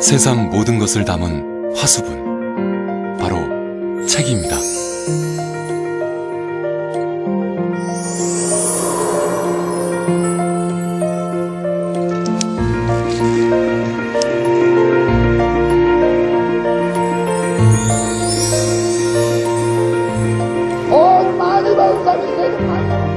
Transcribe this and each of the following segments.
세상 모든 것을 담은 화수분. 바로 책입니다. 돈 많이 버는 사람이 세금 많아.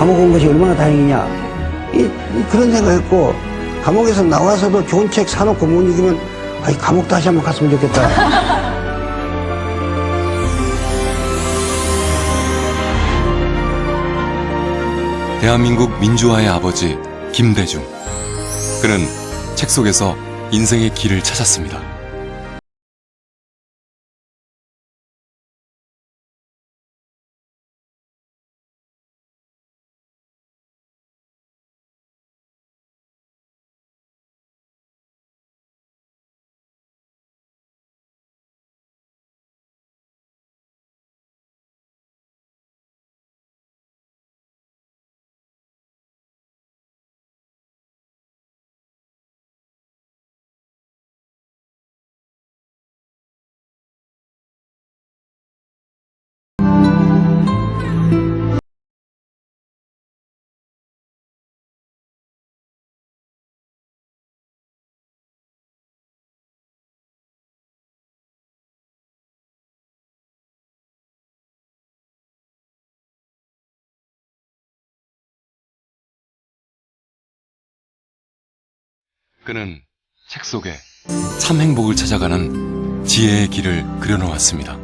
감옥 온 것이 얼마나 다행이냐. 이, 이 그런 생각했고, 감옥에서 나와서도 좋은 책 사놓고 못 읽으면, 아이, 감옥 다시 한번 갔으면 좋겠다. 대한민국 민주화의 아버지 김대중. 그는 책 속에서 인생의 길을 찾았습니다. 그는 책 속에 참 행복을 찾아가는 지혜의 길을 그려놓았습니다.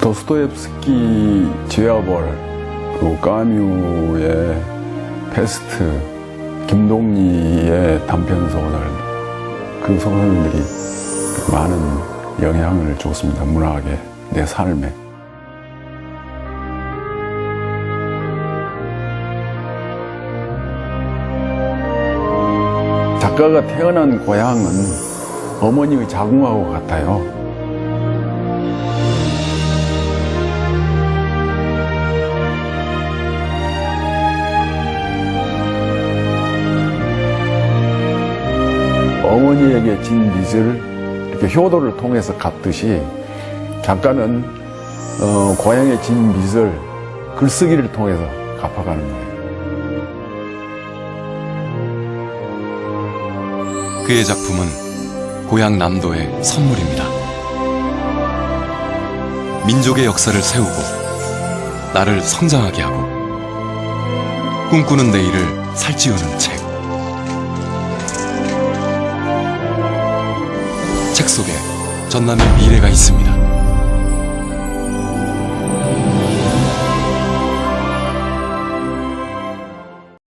도스토옙스키 지하벌 그리고 까뮤의 페스트 김동리의 단편 소설 그 소설들이 많은 영향을 줬습니다. 문학에 내 삶에. 작가가 태어난 고향은 어머니의 자궁하고 같아요 어머니에게 진 빚을 이렇게 효도를 통해서 갚듯이 작가는 어, 고향에 진 빚을 글쓰기를 통해서 갚아가는 거예요. 그의 작품은 고향 남도의 선물입니다. 민족의 역사를 세우고 나를 성장하게 하고 꿈꾸는 내일을 살찌우는 책. 책 속에 전남의 미래가 있습니다.